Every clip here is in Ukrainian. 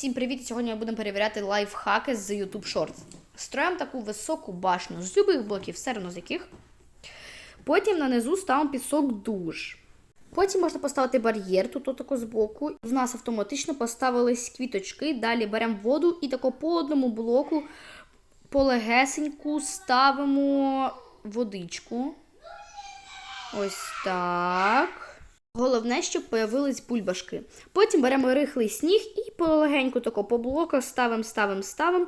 Всім привіт! Сьогодні ми будемо перевіряти лайфхаки з YouTube Shorts. Строїмо таку високу башню з любих блоків, все одно з яких. Потім на низу ставимо пісок душ. Потім можна поставити бар'єр тут отако збоку. В нас автоматично поставились квіточки. Далі беремо воду і тако по одному блоку полегесеньку ставимо водичку. Ось так. Головне, щоб появились бульбашки. Потім беремо рихлий сніг і полегенько тако по блоках ставимо, ставимо, ставимо.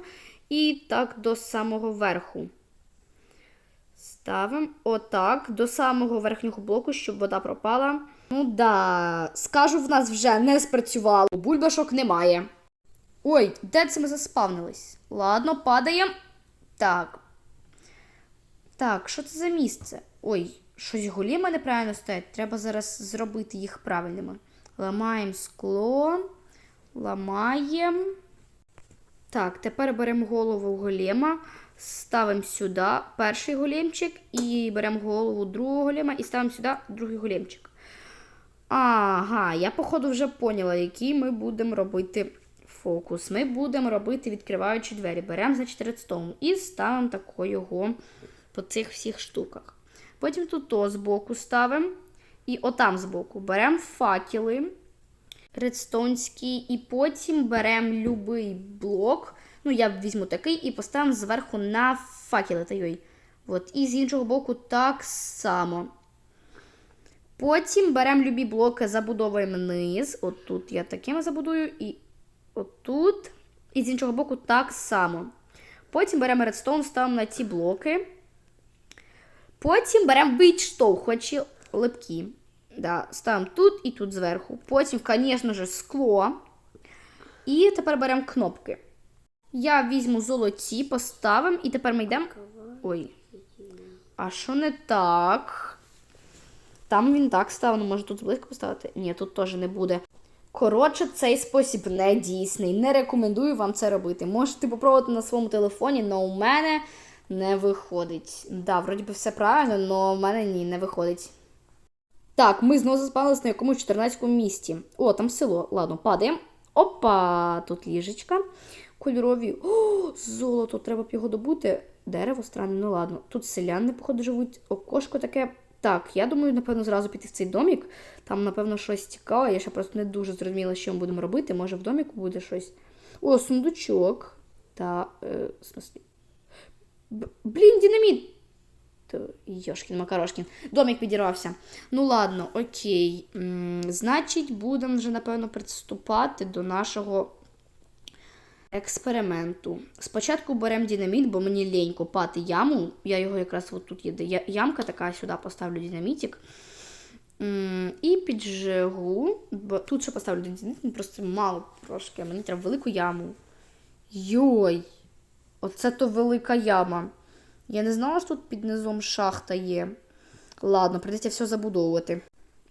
І так до самого верху. Ставимо отак до самого верхнього блоку, щоб вода пропала. Ну да, скажу, в нас вже не спрацювало. Бульбашок немає. Ой, де це ми заспавнились? Ладно, падаємо. Так. Так, що це за місце? Ой, щось голіма неправильно стоять. Треба зараз зробити їх правильними. Ламаємо скло. Ламаємо. Так, тепер беремо голову голема, ставимо сюди перший големчик, і беремо голову другого голема і ставимо сюди другий големчик. Ага, я, походу, вже поняла, який ми будемо робити фокус. Ми будемо робити, відкриваючи двері. Беремо, значить, редстоун і ставимо його по цих всіх штуках. Потім тут то збоку ставимо. І отам збоку беремо факели редстоунський, і потім беремо любий блок. Ну, я візьму такий і поставимо зверху на факели. Та йой. От. І з іншого боку так само. Потім беремо любі блоки, забудовуємо низ. От тут я такими забудую, і отут. І з іншого боку так само. Потім беремо редстоун, ставимо на ці блоки. Потім беремо відштовхувачі липкі. Да, ставимо тут і тут зверху. Потім, звісно ж, скло. І тепер беремо кнопки. Я візьму золоті, поставимо, і тепер ми йдемо. Ой. А що не так? Там він так став, ну може тут зблизько поставити? Ні, тут теж не буде. Коротше, цей спосіб не дійсний. Не рекомендую вам це робити. Можете попробувати на своєму телефоні, але у мене не виходить. Да, вроді би все правильно, але в мене ні, не виходить. Так, ми знову заспалися на якомусь 14 місці. О, там село. Ладно, падаємо. Опа! Тут ліжечка. Кольорові. О, золото, треба б його добути. Дерево странне, ну ладно. Тут селяни, походу, живуть. Окошко таке. Так, я думаю, напевно, зразу піти в цей домік. Там, напевно, щось цікаве. Я ще просто не дуже зрозуміла, що ми будемо робити. Може, в доміку буде щось. О, сундучок. Та. Е, в смислі. Блін, динаміт! Йошкін Макарошкін. Домик підірвався. Ну ладно, окей. Значить, будемо вже, напевно, приступати до нашого експерименту. Спочатку беремо динаміт, бо мені лень копати яму. Я його якраз от тут є ямка така, сюди поставлю динамітик. І піджигу. Бо тут ще поставлю динаміт, просто мало трошки. Мені треба велику яму. Йой! Оце то велика яма. Я не знала, що тут під низом шахта є. Ладно, прийдеться все забудовувати.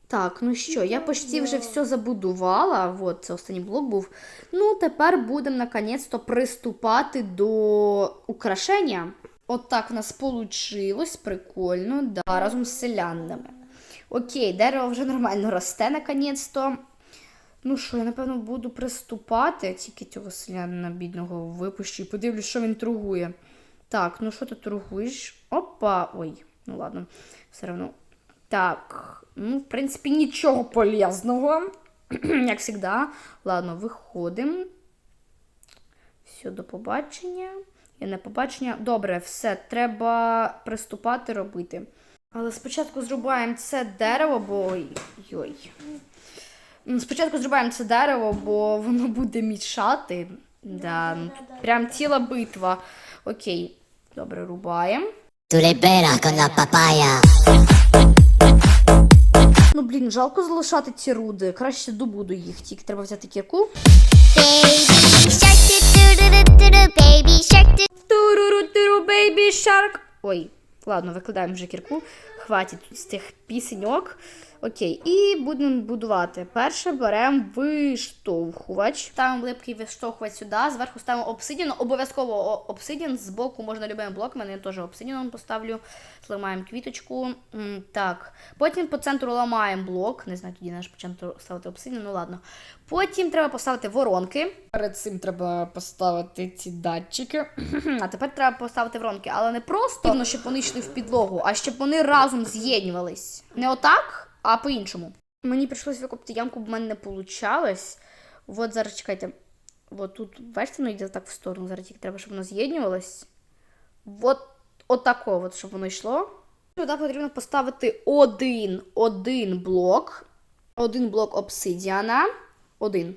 Так, ну що, я почти вже все забудувала. От, це останній блок був. Ну, тепер будемо наконець-то приступати до украшення. От так в нас вийшло, прикольно, да, разом з селянами. Окей, дерево вже нормально росте наконець-то. Ну що, я напевно буду приступати, тільки цього селянина бідного випущу і подивлюсь, що він торгує. Так, ну що ти торгуєш? Опа! Ой, ну ладно, все одно. Так, ну, в принципі, нічого полезного, як завжди. Ладно, виходимо. Все, до побачення. Я не побачення. Добре, все, треба приступати робити. Але спочатку зрубаємо це дерево, бо. Йой. Ну, Спочатку зрубаємо це дерево, бо воно буде мішати. Да, прям ціла битва. Окей, добре, рубаємо. Ну, блін, жалко залишати ці руди. Краще добуду їх, тільки треба взяти кірку. Туруру-туру, бейбі шарк. Ой, ладно, викладаємо вже кірку. Хватить з тих пісеньок. Окей, і будемо будувати. Перше беремо виштовхувач. Ставимо липкий виштовхувач сюди, зверху ставимо обсидіан. Обов'язково обсидіан, збоку можна любим блоком, я теж обсидіаном поставлю. Зламаємо квіточку. Так. Потім по центру ламаємо блок. Не знаю, тоді наш по центру ставити обсидіан, ну ладно. Потім треба поставити воронки. Перед цим треба поставити ці датчики. А тепер треба поставити воронки, але не просто, щоб вони йшли в підлогу, а щоб вони разом з'єднувались. Не отак, а по-іншому. Мені прийшлось викопати ямку, бо в мене не вийшло. От зараз чекайте. От тут, бачите, воно йде так в сторону. Зараз тільки треба, щоб воно з'єднувалось. От, от такого, от, щоб воно йшло. Туди потрібно поставити один, один блок. Один блок обсидіана. Один.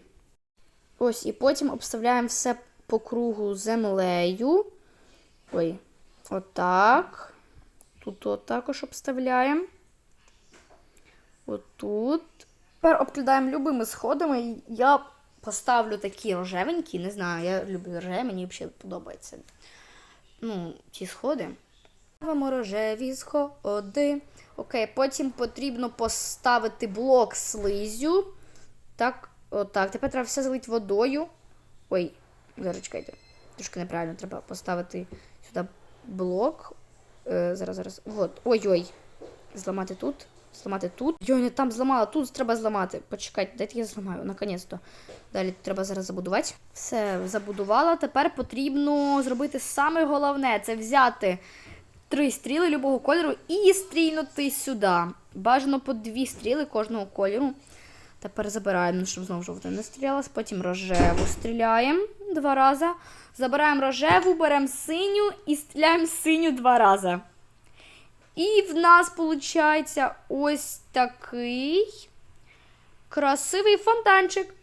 Ось, і потім обставляємо все по кругу землею. Ой, отак. Тут також обставляємо. Отут. Тепер обкладаємо любими сходами. Я поставлю такі рожевенькі, не знаю, я люблю рожеві, мені взагалі подобається. Ну, ті сходи. Ставимо рожеві сходи. Окей, потім потрібно поставити блок слизю. Так, отак. Тепер треба все залити водою. Ой, зараз чекайте. Трошки неправильно треба поставити сюди блок. Е, зараз, зараз. Вот. Ой-ой. Зламати тут. Зламати тут. Йой, не там зламала, тут треба зламати. Почекайте, дайте я зламаю, наконець-то. Далі треба зараз забудувати. Все, забудувала. Тепер потрібно зробити саме головне це взяти три стріли любого кольору і стрільнути сюди. Бажано по дві стріли кожного кольору. Тепер забираємо, ну, щоб знову жовта не стрілялась. Потім рожеву стріляємо два рази. Забираємо рожеву, беремо синю і стріляємо синю два рази. І в нас виходить ось такий красивий фонтанчик.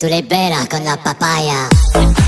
Tu le con.